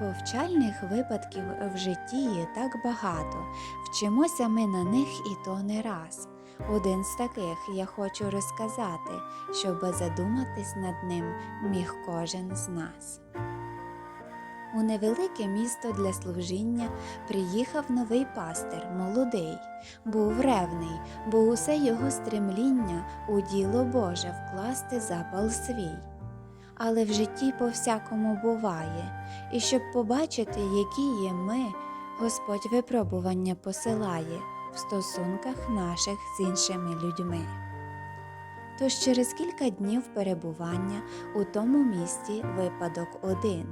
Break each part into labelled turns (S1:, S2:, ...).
S1: Повчальних випадків в житті є так багато. Вчимося ми на них і то не раз. Один з таких я хочу розказати, щоб задуматись над ним міг кожен з нас. У невелике місто для служіння приїхав новий пастир, молодий, був ревний, бо усе його стремління у діло Боже вкласти запал свій. Але в житті по-всякому буває, і щоб побачити, які є ми, Господь випробування посилає в стосунках наших з іншими людьми. Тож через кілька днів перебування у тому місті випадок один.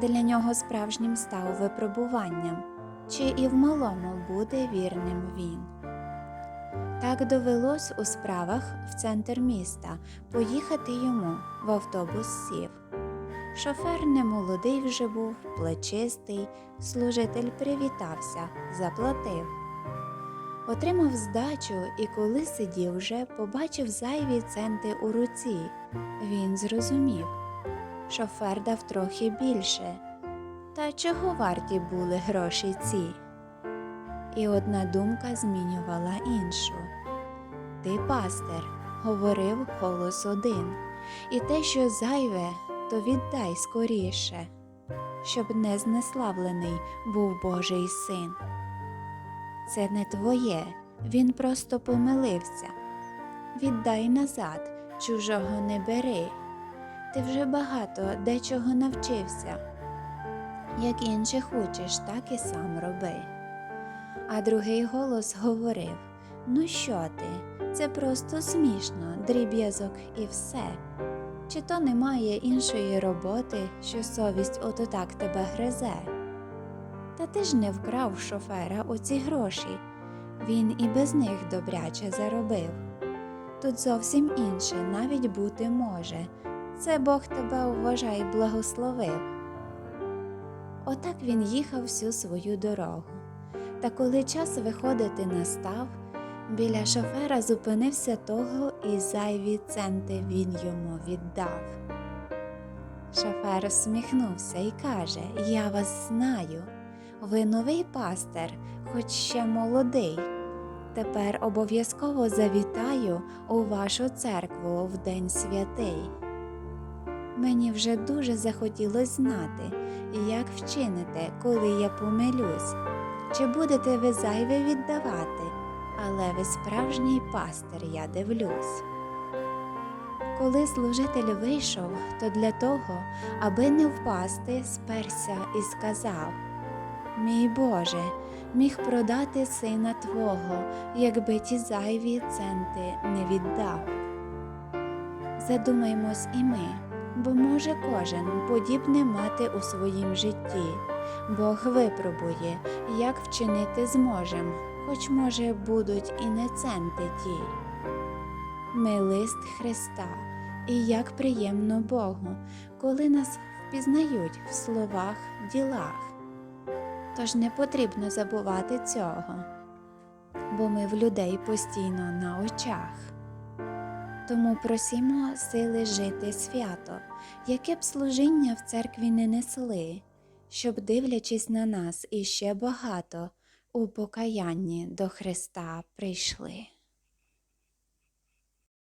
S1: Для нього справжнім став випробуванням, чи і в малому буде вірним він. Так довелось у справах в центр міста поїхати йому в автобус сів. Шофер немолодий вже був, плечистий, служитель привітався, заплатив. Отримав здачу і коли сидів вже, побачив зайві центи у руці. Він зрозумів. Шофер дав трохи більше. Та чого варті були гроші ці? І одна думка змінювала іншу. Ти пастир, говорив голос один, і те, що зайве, то віддай скоріше, щоб не знеславлений був Божий син. Це не твоє, він просто помилився. Віддай назад, чужого не бери. Ти вже багато дечого навчився. Як інших учиш, так і сам роби. А другий голос говорив: Ну що ти? Це просто смішно, дріб'язок і все. Чи то немає іншої роботи, що совість ото так тебе гризе? Та ти ж не вкрав шофера оці гроші, він і без них добряче заробив. Тут зовсім інше навіть бути може, це Бог тебе вважай благословив. Отак він їхав всю свою дорогу. Та коли час виходити настав, біля шофера зупинився того і зайві центи він йому віддав. Шофер усміхнувся і каже: Я вас знаю. Ви новий пастир, хоч ще молодий. Тепер обов'язково завітаю у вашу церкву в День святий. Мені вже дуже захотілося знати, як вчините, коли я помилюсь. Чи будете ви зайве віддавати, але ви справжній пастир, я дивлюсь. Коли служитель вийшов, то для того, аби не впасти, сперся і сказав Мій Боже, міг продати сина Твого, якби ті зайві центи не віддав. Задумаймось і ми, бо може кожен подібне мати у своїм житті. Бог випробує, як вчинити зможем, хоч, може, будуть і не центи ті. Ми лист Христа, і як приємно Богу, коли нас впізнають в словах, ділах. Тож не потрібно забувати цього, бо ми в людей постійно на очах. Тому просімо сили жити свято, яке б служіння в церкві не несли, щоб, дивлячись на нас іще багато, у покаянні до Христа прийшли.